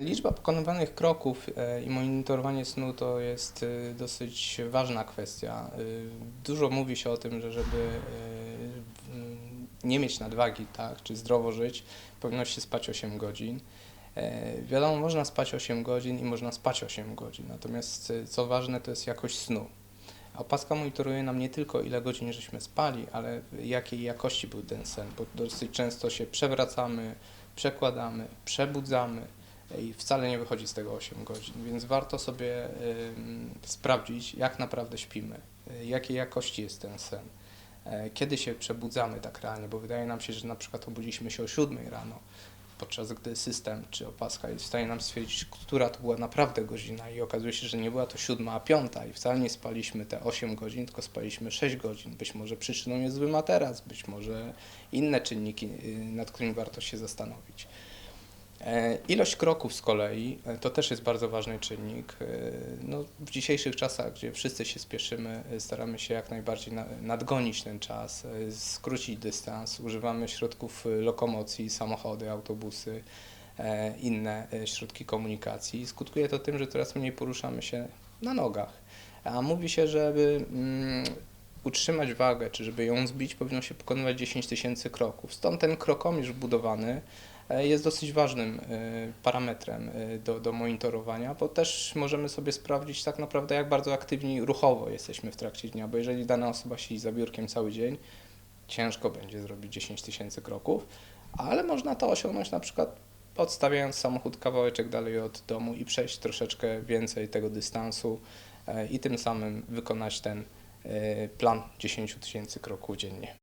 Liczba pokonywanych kroków e, i monitorowanie snu to jest e, dosyć ważna kwestia. E, Dużo mówi się o tym, że żeby nie mieć nadwagi, tak, czy zdrowo żyć, powinno się spać 8 godzin. Wiadomo, można spać 8 godzin i można spać 8 godzin, natomiast co ważne to jest jakość snu. Opaska monitoruje nam nie tylko ile godzin żeśmy spali, ale jakiej jakości był ten sen, bo dosyć często się przewracamy, przekładamy, przebudzamy i wcale nie wychodzi z tego 8 godzin, więc warto sobie sprawdzić, jak naprawdę śpimy, y, jakiej jakości jest ten sen, e, kiedy się przebudzamy tak realnie, bo wydaje nam się, że na przykład obudziliśmy się o 7 rano, podczas gdy system czy opaska jest w stanie nam stwierdzić, która to była naprawdę godzina i okazuje się, że nie była to 7, a 5 i wcale nie spaliśmy te 8 godzin, tylko spaliśmy 6 godzin. Być może przyczyną jest zły materac, być może inne czynniki, y, nad którymi warto się zastanowić. E, Ilość kroków z kolei e, to też jest bardzo ważny czynnik. E, No, w dzisiejszych czasach, gdzie wszyscy się spieszymy, staramy się jak najbardziej na- nadgonić ten czas, skrócić dystans. Używamy środków lokomocji, samochody, autobusy, inne środki komunikacji. Skutkuje to tym, że coraz mniej poruszamy się na nogach. A mówi się, żeby mm, utrzymać wagę, czy żeby ją zbić, powinno się pokonywać 10 tysięcy kroków. Stąd ten krokomierz wbudowany jest dosyć ważnym e, parametrem e, do, do monitorowania, bo też możemy sobie sprawdzić tak naprawdę, jak bardzo aktywni ruchowo jesteśmy w trakcie dnia, bo jeżeli dana osoba siedzi za biurkiem cały dzień, ciężko będzie zrobić 10 tysięcy kroków, ale można to osiągnąć na przykład odstawiając samochód kawałeczek dalej od domu i przejść troszeczkę więcej tego dystansu e, i tym samym wykonać ten e, plan 10 tysięcy kroków dziennie.